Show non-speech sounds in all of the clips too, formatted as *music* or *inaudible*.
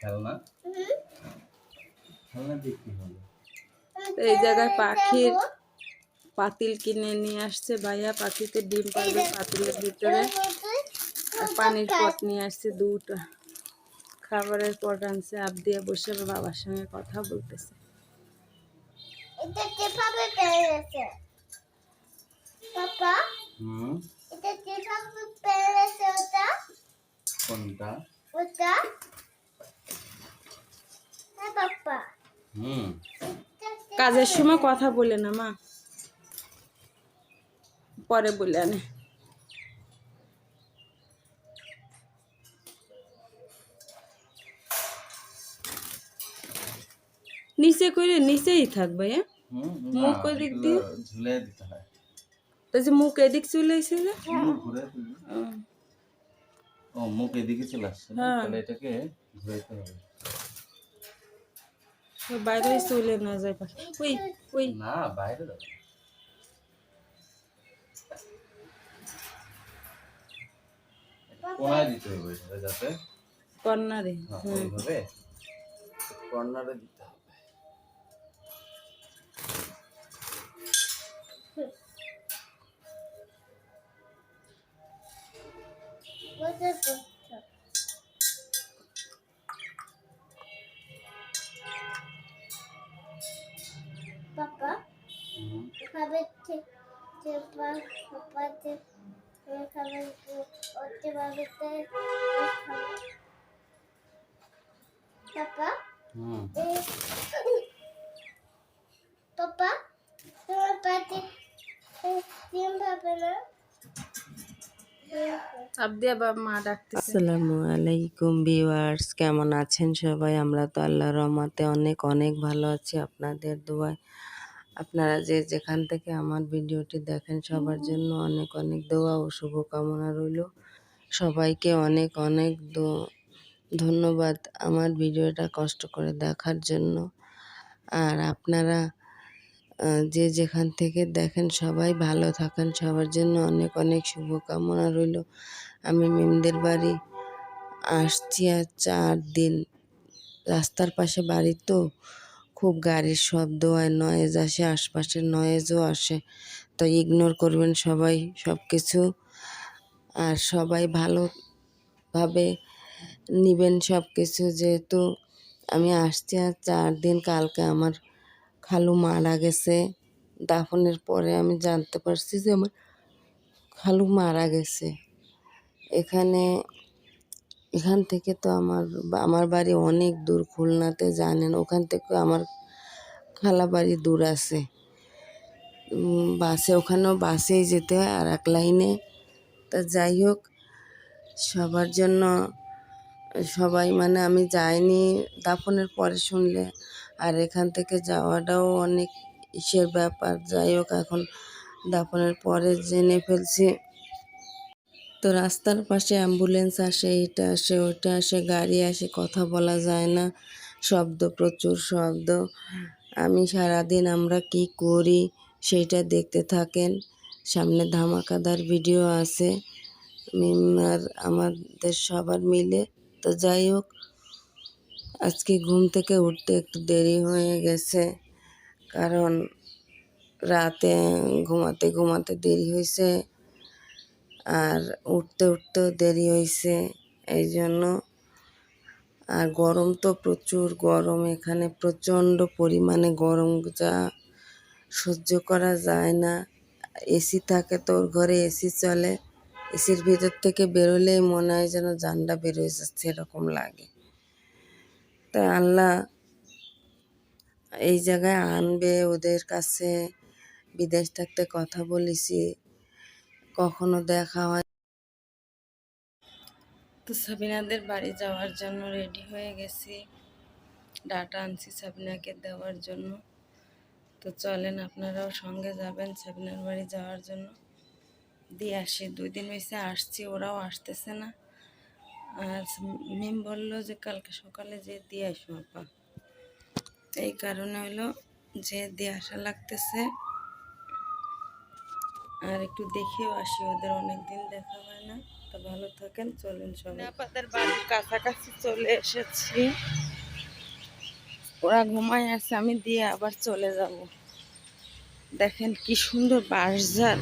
খেলনা। খেলনা দিয়ে কি হবে? এই জায়গায় পাখির পাতিল কিনে নিয়ে আসছে ভাইয়া। পাখিতে ডিম পারবে পাতিলের ভিতরে। আর পানির পট নিয়ে আসছে দুটা। খাবারের পট আনছে। আপ দিয়ে বসে বাবার সঙ্গে কথা বলতেছে। কোনটা? হুম। কাজের সময় কথা বলে না মা। পরে বলে আনে। নিচে করে নিচেই থাকবে হ্যাঁ? মুখ না, ওই দিক এগুলো দিয়ে? ঝুলে দিতে হয়। তো যে মুখ এদিক চলে এসে যে মুখ ঘুরে দিবি। ও মুখ এদিকে চলে আসছে হ্যাঁ। তাহলে এটাকে ঘুরাইতে হবে। বাইরে চলে না যায় পাখি। ওই ওই। না বাইরে কোনায় দিতে হবে এটা যাতে? কর্নারে হ্যাঁ, ওইভাবে। কর্নারে দিতে হবে। ওটা করছ। ভাবে না চাপ দিয়ে আবার মা ডাকতেছে আসসালামু আলাইকুম ভিউয়ার্স কেমন আছেন সবাই আমরা তো আল্লাহ রহমতে অনেক অনেক ভালো আছি আপনাদের দোয়ায় আপনারা যে যেখান থেকে আমার ভিডিওটি দেখেন সবার জন্য অনেক অনেক দোয়া ও শুভকামনা রইল। সবাইকে অনেক অনেক ধন্যবাদ আমার ভিডিওটা কষ্ট করে দেখার জন্য। আর আপনারা যে যেখান থেকে দেখেন সবাই ভালো থাকেন, সবার জন্য অনেক অনেক শুভকামনা রইল। আমি মিমদের বাড়ি আসছি আর চার দিন, রাস্তার পাশে বাড়ি তো। খুব গাড়ির শব্দ হয় নয়েজ আসে, আশপাশের নয়েজও আসে। তো ইগনোর করবেন সবাই সব কিছু আর সবাই ভালোভাবে নিবেন সব কিছু যেহেতু আমি আসছি আর চার দিন, কালকে আমার খালু মারা গেছে। দাফনের পরে আমি জানতে পারছি যে আমার খালু মারা গেছে। এখানে এখান থেকে তো আমার আমার বাড়ি অনেক দূর, খুলনাতে জানেন, ওখান থেকে আমার খালা বাড়ি দূর আছে। বাসে, ওখানেও বাসেই যেতে হয় আর এক লাইনে। তা যাই হোক, সবার জন্য সবাই মানে আমি যাইনি, দাফনের পরে শুনলে। আর এখান থেকে যাওয়াটাও অনেক ইসের ব্যাপার। যাই হোক, এখন দাফনের পরে জেনে ফেলছি। তো রাস্তার পাশে অ্যাম্বুলেন্স আসে, এটা আসে, ওটা আসে, গাড়ি আসে, কথা বলা যায় না, শব্দ, প্রচুর শব্দ। আমি সারাদিন আমরা কি করি সেইটা দেখতে থাকেন। সামনে ধামাকাদার ভিডিও আছে আর আমাদের সবার মিলে। তো যাই হোক, আজকে ঘুম থেকে উঠতে একটু দেরি হয়ে গেছে, কারণ রাতে ঘুমাতে ঘুমাতে দেরি হয়েছে। আর উঠতে উঠতেও দেরি হয়েছে এই জন্য আর গরম তো প্রচুর গরম, এখানে প্রচণ্ড পরিমাণে গরম, যা সহ্য করা যায় না। এসি থাকে তো ওর ঘরে এসি চলে এসির ভিতর থেকে বেরোলেই মনে হয় যেন জানটা বেরোয় যাচ্ছে, এরকম লাগে। তা আল্লাহ এই জায়গায় আনবে, ওদের কাছে বিদেশ থাকতে কথা বলেছি। কখনো দেখা হয়। তো সাবিনাদের বাড়ি যাওয়ার জন্য রেডি হয়ে গেছি। ডাটা আনছি সাবিনাকে দেওয়ার জন্য। তো চলেন, আপনারাও সঙ্গে যাবেন সাবিনার বাড়ি যাওয়ার জন্য। দিয়ে আসি। দুই দিন হয়েছে আসছি, ওরাও আসতেছে না। আর মিম বলল যে, কালকে সকালে যে দিয়ে আসব আপা। এই কারণে হলো যে, দিয়ে আসা লাগতেছে। আর একটু দেখেও আসি, ওদের অনেক দিন দেখা হয় না। তো ভালো থাকেন, চলেন সবাই। আপনাদের বাড়ির কাছাকাছি চলে এসেছি। ওরা ঘুমায় আছে, আমি দিয়ে আবার চলে যাব। দেখেন কি সুন্দর বাঁশঝাড়।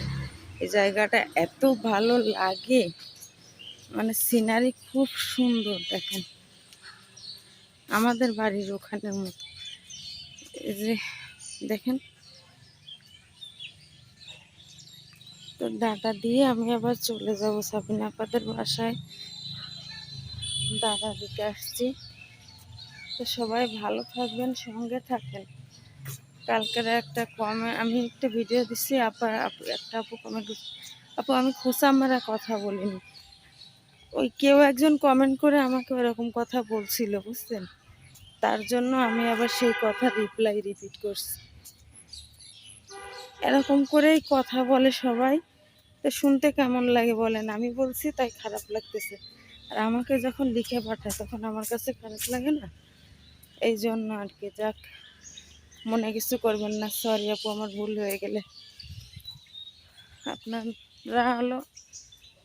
এই জায়গাটা এত ভালো লাগে। মানে সিনারি খুব সুন্দর, দেখেন। আমাদের বাড়ির ওখানের মতো। এই যে, দেখেন। তো ডাটা দিয়ে আমি আবার চলে যাব সাবিনা আপাদের বাসায়। দাদা দিতে আসছি। তো সবাই ভালো থাকবেন, সঙ্গে থাকেন। কালকের একটা কমে আমি একটা ভিডিও দিচ্ছি আপা আপু একটা আপু কমেন্ট আপু, আমি খোসা মারা কথা বলিনি। ওই কেউ একজন কমেন্ট করে আমাকে ওরকম কথা বলছিল, বুঝছেন? তার জন্য আমি আবার সেই কথা রিপ্লাই রিপিট করছি। এরকম করেই কথা বলে সবাই। তো শুনতে কেমন লাগে বলেন? আমি বলছি তাই খারাপ লাগতেছে। আর আমাকে যখন লিখে পাঠায় তখন আমার কাছে খারাপ লাগে না? এই জন্য আর কি, যাক। মনে কিছু করবেন না সরি আপু, আমার ভুল হয়ে গেলে। আপনারা হলো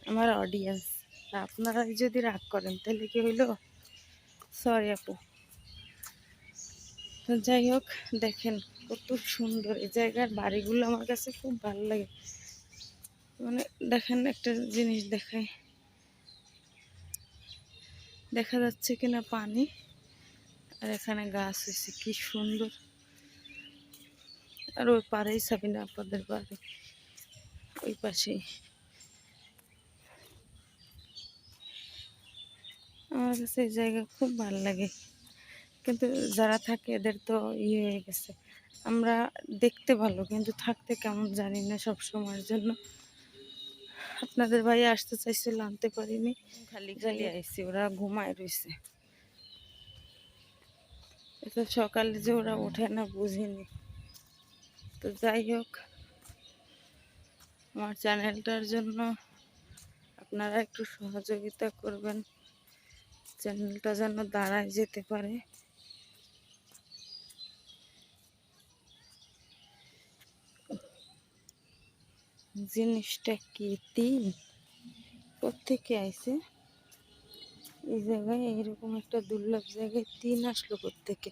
আমার অডিয়েন্স আপনারাই যদি রাগ করেন, তাহলে কি হইল? সরি আপু। যাই হোক, দেখেন কত সুন্দর। এই জায়গার বাড়িগুলো আমার কাছে খুব ভালো লাগে। মানে দেখেন একটা জিনিস দেখায় দেখা যাচ্ছে কিনা পানি। আর এখানে গাছ হয়েছে, কি সুন্দর। আর ওই পাড়েই সাবিনা আপাদের বাড়ি। ওই পাশেই। আমার কাছে এই জায়গা খুব ভালো লাগে। কিন্তু যারা থাকে এদের তো ইয়ে হয়ে গেছে। আমরা দেখতে ভালো কিন্তু থাকতে কেমন জানি না সব সময়ের জন্য। আপনাদের ভাই আসতে চাইছিল আনতে পারিনি। খালি খালি আইসি ওরা ঘুমায় রয়েছে এত সকালে যে ওরা ওঠে না বুঝিনি। তো যাই হোক আমার চ্যানেলটার জন্য আপনারা একটু সহযোগিতা করবেন। চ্যানেলটা যেন দাঁড়ায় যেতে পারে। জিনিসটা কি? তিন কোথেকে আইছে? এই জায়গায় এইরকম একটা দুর্লভ জায়গায় তিন আসলো কোথেকে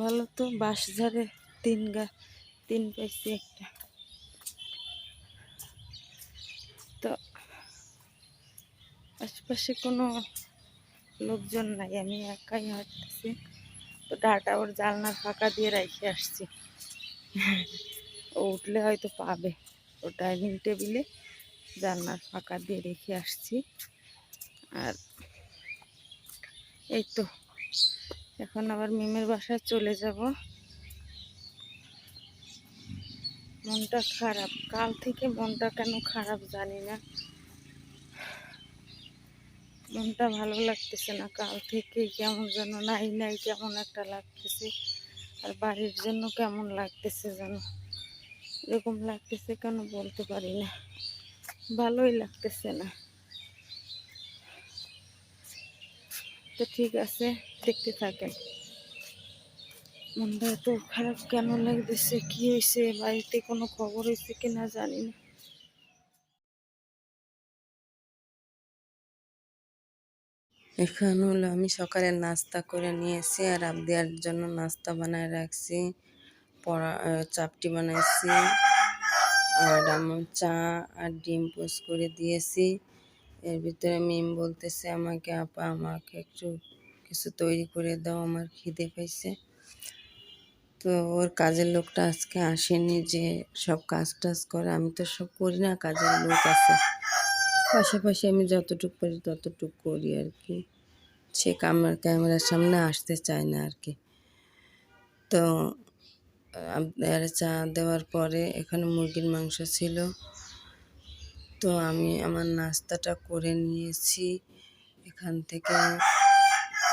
ভালো তো, বাঁশঝাড়ে তিন গা, তিন পাইছি একটা। তো, আশেপাশে কোনো লোকজন নাই, আমি একাই হাঁটতেছি। তো ডাটা ওর জালনার ফাঁকা দিয়ে রেখে আসছি। ও উঠলে হয়তো পাবে। ও ডাইনিং টেবিলে জানলার ফাঁকা দিয়ে রেখে আসছি। আর এই তো, এখন আবার মিমের বাসায় চলে যাব। মনটা খারাপ। কাল থেকে মনটা কেন খারাপ জানি না। মনটা ভালো লাগতেছে না কাল থেকে, কেমন যেন নাই নাই, কেমন একটা লাগতেছে। আর বাড়ির জন্য কেমন লাগতেছে যেন। এরকম লাগতেছে কেন বলতে পারি না। ভালোই লাগতেছে না। তো ঠিক আছে, দেখতে থাকেন। মনটা এত খারাপ কেন লাগতেছে, কি হয়েছে বাড়িতে কোনো খবর হয়েছে কিনা জানি না। এখানে হলো আমি সকালে নাস্তা করে নিয়েছি আর আবদিয়ার জন্য নাস্তা বানায় রাখছি। পড়া চাপটি বানাইছি। আর আমার চা আর ডিম পোস্ট করে দিয়েছি। এর ভিতরে মিম বলতেছে, আমাকে আপা, আমাকে একটু কিছু তৈরি করে দাও, আমার খিদে পাইছে। তো ওর কাজের লোকটা আজকে আসেনি যে সব কাজ টাজ করে। আমি তো সব করি না, কাজের লোক আছে। পাশাপাশি আমি যতটুকু পারি ততটুকু করি আর কি। সে কামার ক্যামেরার সামনে আসতে চায় না আর কি। তো আপনার চা দেওয়ার পরে এখানে মুরগির মাংস ছিল। তো আমি আমার নাস্তাটা করে নিয়েছি। এখান থেকে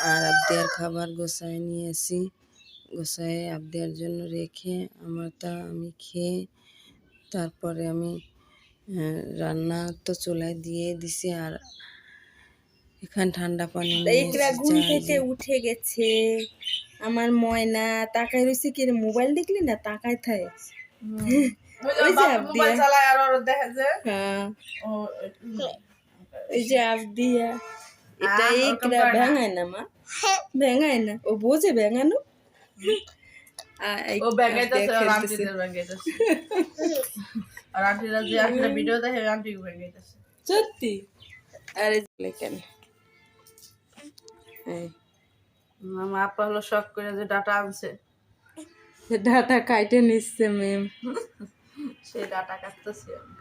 আর আবদিয়ার খাবার গোছায় নিয়েছি। গোছায় আবদিয়ার জন্য রেখে আমারটা আমি খেয়ে তারপরে আমি রান্না তো চুলায় দিয়ে দিছি আর এখানে ঠান্ডা পানি উঠে গেছে। আমার ময়না তাকাই রয়েছে কি মোবাইল দেখলি না? তাকায় থাকে *laughs* ওই যে আপ দিয়া হ্যাঁ। ও এটা। ভেঙায় না মা? ভেঙায় না। বোঝে ভেঙানো? আর আন্টিদের ব্যাগাইতেছে আর আন্টিরা যে একটা *laughs* ভিডিও দেখে আন্টি ব্যাগাইতেছে সত্যি? আরে কেন? এই। আমার আপা হলো শখ করে যে ডাটা আনছে। ডাটা কাইটে নিচ্ছে মেম সেই ডাটা কাটতেছি। আমি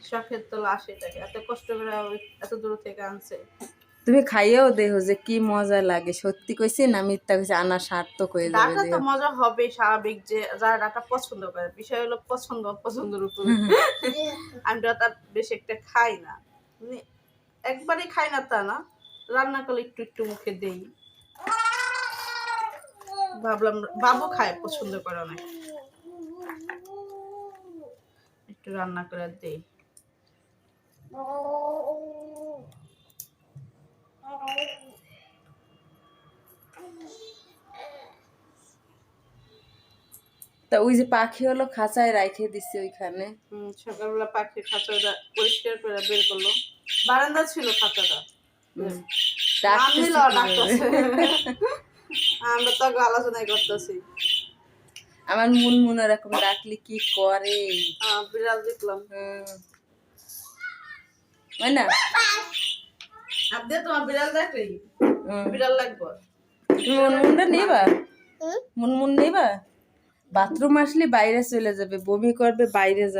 শখের তো টাকা এত কষ্ট করে এত দূর থেকে আনছে। তুমি খাইয়েও দেখো যে কি মজা লাগে। সত্যি কইছি না মিথ্যা কইছি আনা সার্থক হয়ে যাবে ডাটা তো মজা হবে স্বাভাবিক যে যারা ডাটা পছন্দ করে। বিষয় হলো পছন্দ অপছন্দের উপর। আমি ডাটা বেশি একটা খাই না। মানে একবারই খাই না তা না। রান্না করলে একটু একটু মুখে দেই। ভাবলাম বাবু খায় পছন্দ করে অনেক। একটু রান্না করে দেই। তা ওই যে পাখি হলো খাঁচায় রাইখে দিচ্ছে ওইখানে। সকালবেলা পাখির খাঁচাটা পরিষ্কার করে বের করল। বারান্দা ছিল খাঁচাটা। আমরা তো আলোচনাই করতেছি। আমার মন মনে এরকম ডাকলে কি করে? বিড়াল দেখলাম। হয় না? আপনি তোমার বিড়াল দেখলি বিড়াল লাগবে? মুনমুনটা নেবা? মুনমুন নেবা? বাথরুম আসলে বাইরে চলে যাবে বমি করবে বাইরে যাবে।